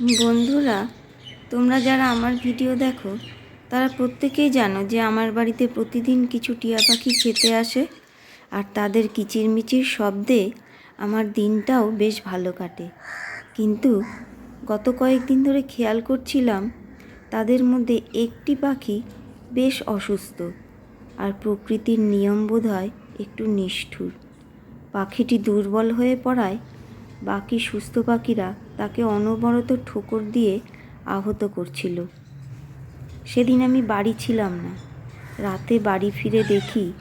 বন্ধুরা, তোমরা যারা আমার ভিডিও দেখো, তারা প্রত্যেকেই জানো যে আমার বাড়িতে প্রতিদিন কিছু টিয়া পাখি খেতে আসে আর তাদের কিচিরমিচির শব্দে আমার দিনটাও বেশ ভালো কাটে। কিন্তু গত কয়েকদিন ধরে খেয়াল করছিলাম, তাদের মধ্যে একটি পাখি বেশ অসুস্থ আর প্রকৃতির নিয়ম বোধ হয় একটু নিষ্ঠুর। পাখিটি দুর্বল হয়ে পড়ায় বাকি সুস্থ পাখিরা তাকে অনবরত ঠোকর দিয়ে আহত করছিল। সেদিন আমি বাড়ি ছিলাম না। রাতে বাড়ি ফিরে দেখি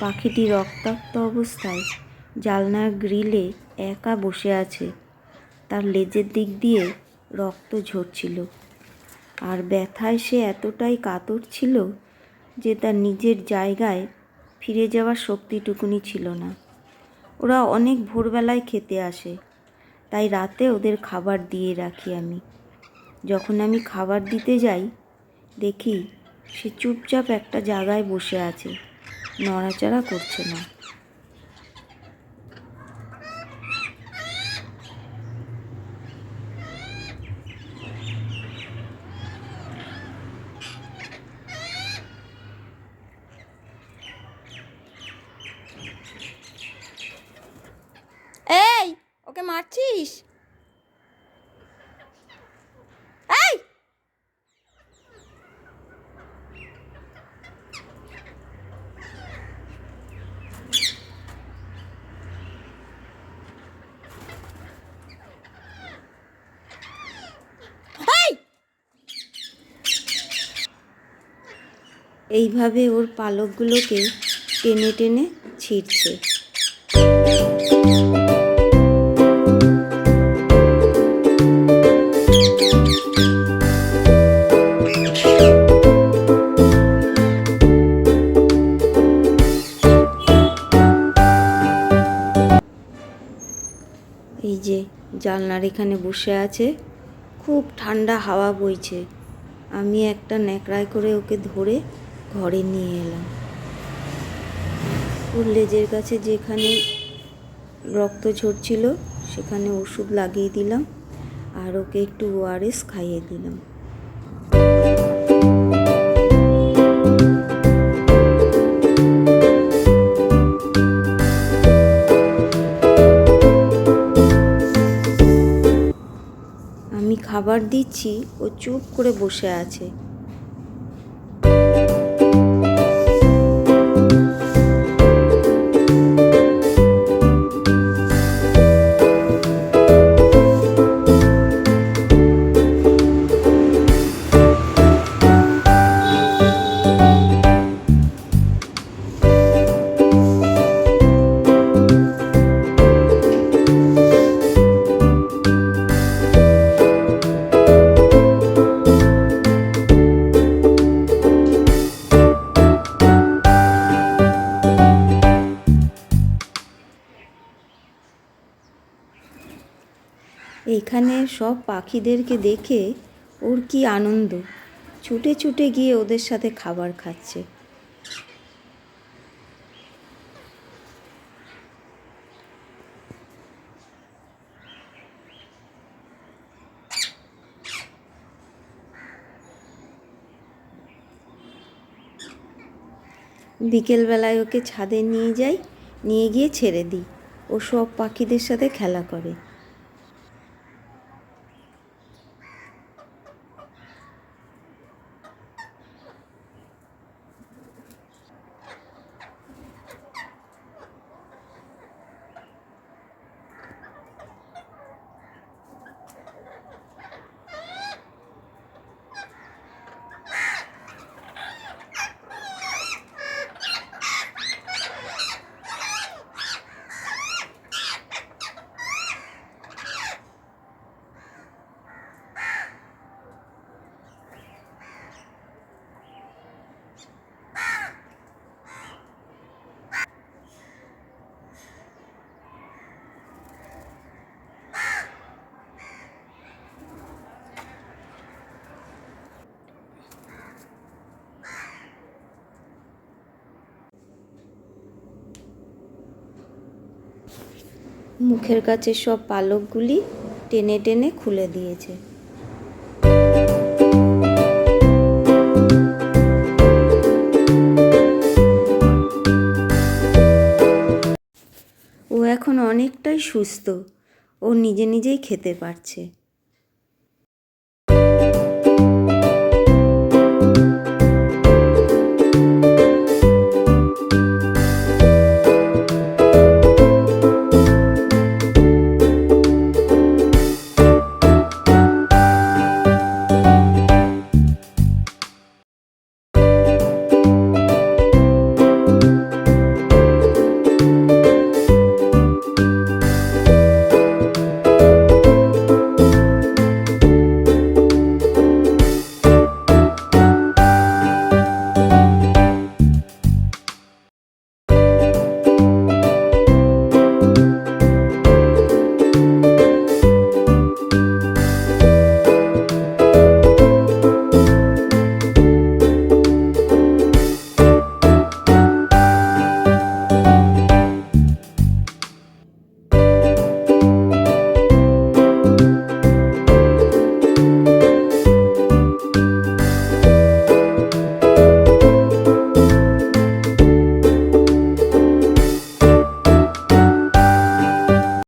পাখিটি রক্তাক্ত অবস্থায় জালনার গ্রিলে একা বসে আছে। তার লেজের দিক দিয়ে রক্ত ঝরছিল। আর ব্যথায় সে এতটাই কাতর ছিল যে তার নিজের জায়গায় ফিরে যাওয়ার শক্তিটুকুনি ছিল না। ওরা অনেক ভোরবেলায় খেতে আসে। তাই রাতে ওদের খাবার দিয়ে রাখি আমি। যখন আমি খাবার দিতে যাই, দেখি সে চুপচাপ একটা জায়গায় বসে আছে, নড়াচড়া করছে না এই ওকে মারছিস? এই! এই! এইভাবে ওর পালকগুলোকে টেনে টেনে ছিঁড়ছে। জানলার এখানে বসে আছে। খুব ঠান্ডা হাওয়া বইছে। আমি একটা ন্যাকড়ায় করে ওকে ধরে ঘরে নিয়ে এলাম। ওর লেজের কাছে যেখানে রক্ত ঝরছিল, সেখানে ওষুধ লাগিয়ে দিলাম আর ওকে একটু ওআরএস খাইয়ে দিলাম। খাবার দিচ্ছি ও চুপ করে বসে আছে। এখানে সব পাখিদেরকে দেখে ওর কি আনন্দ। ছুটে ছুটে গিয়ে ওদের সাথে খাবার খাচ্ছে। বিকেলবেলায় ওকে ছাদে নিয়ে যাই, নিয়ে গিয়ে ছেড়ে দিই। ও সব পাখিদের সাথে খেলা করে। মুখের কাছে সব পালকগুলি টেনে টেনে খুলে দিয়েছে। ও এখন অনেকটাই সুস্থ। ও নিজে নিজেই খেতে পারছে।